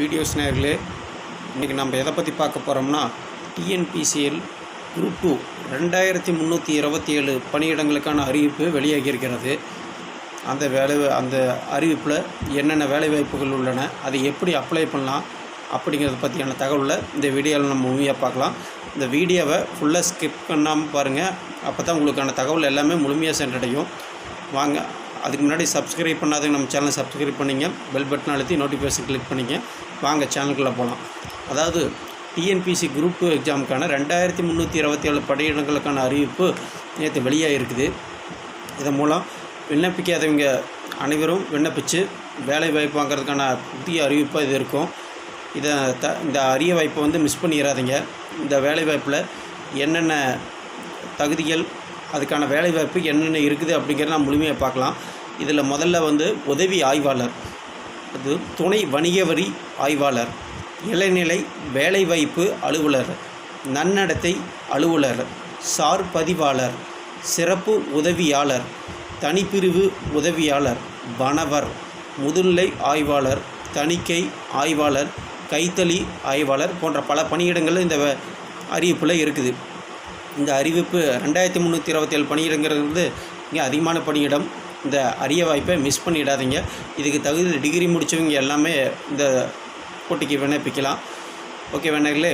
Videos நேர்களே இன்றைக்கி நம்ம எதை பற்றி பார்க்க போகிறோம்னா டிஎன்பிசிஎல் குரூப் டூ ரெண்டாயிரத்தி முந்நூற்றி இருபத்தி ஏழு பணியிடங்களுக்கான அறிவிப்பு வெளியாகியிருக்கிறது அந்த வேலை அந்த அறிவிப்பில் என்னென்ன வேலைவாய்ப்புகள் உள்ளன அதை எப்படி அப்ளை பண்ணலாம் அப்படிங்கிறத பற்றியான தகவலை இந்த வீடியோவில் நம்ம முழுமையாக பார்க்கலாம். இந்த வீடியோவை ஃபுல்லாக ஸ்கிப் பண்ணாமல் பாருங்கள் அப்போ தான் உங்களுக்கான தகவல் எல்லாமே முழுமையாக சென்றடையும். வாங்க அதுக்கு முன்னாடி சப்ஸ்கிரைப் பண்ணாதவங்க நம்ம சேனலை சப்ஸ்கிரைப் பண்ணிங்க. பெல் பட்டன் அழுத்தி நோட்டிஃபிகேஷன் கிளிக் பண்ணிங்க. வாங்க சேனலுக்குள்ளே போகலாம் அதாவது டிஎன்பிசி குரூப் டூ எக்ஸாமுக்கான ரெண்டாயிரத்தி முந்நூற்றி இருபத்தி ஏழு படையிடங்களுக்கான அறிவிப்பு நேற்று வெளியாக இருக்குது இதன் மூலம் விண்ணப்பிக்காதவங்க அனைவரும் விண்ணப்பித்து வேலை வாய்ப்பு வாங்குறதுக்கான புதிய அறிவிப்பாக இது இருக்கும். இதை த இந்த அரிய வாய்ப்பை வந்து மிஸ் பண்ணிடாதீங்க இந்த வேலை வாய்ப்பில் என்னென்ன தகுதிகள் அதுக்கான வேலைவாய்ப்பு என்னென்ன இருக்குது அப்படிங்கிறத நம்ம முழுமையாக பார்க்கலாம். இதில் முதல்ல வந்து உதவி ஆய்வாளர். அது துணை வணிக வரி ஆய்வாளர். இளநிலை வேலைவாய்ப்பு அலுவலர். நன்னடத்தை அலுவலர். சார் பதிவாளர். சிறப்பு உதவியாளர். தனிப்பிரிவு உதவியாளர். வனவர். முதுநிலை ஆய்வாளர். தணிக்கை ஆய்வாளர். கைத்தளி ஆய்வாளர் போன்ற பல பணியிடங்கள் இந்த அறிவிப்பில் இருக்குது. இந்த அறிவிப்பு ரெண்டாயிரத்தி முந்நூற்றி இருபத்தேழு பணியிடங்கிறது வந்து இங்கே அதிகமான பணியிடம். இந்த அரிய வாய்ப்பை மிஸ் பண்ணிடாதீங்க. இதுக்கு தகுதி டிகிரி முடித்தவங்க எல்லாமே இந்த போட்டிக்கு விண்ணப்பிக்கலாம் ஓகே வேணர்களே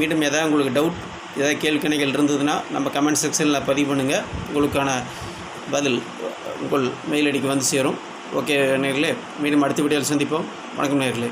மீண்டும் எதாவது உங்களுக்கு டவுட் ஏதாவது கேள்விக்கணைகள் இருந்ததுன்னா நம்ம கமெண்ட் செக்ஷனில் பதிவு பண்ணுங்கள் உங்களுக்கான பதில் உங்கள் மெயில் ஐடிக்கு வந்து சேரும். ஓகே நேர்களே மீண்டும் அடுத்த வீடியோவில் சந்திப்போம். வணக்கம் நேர்களே.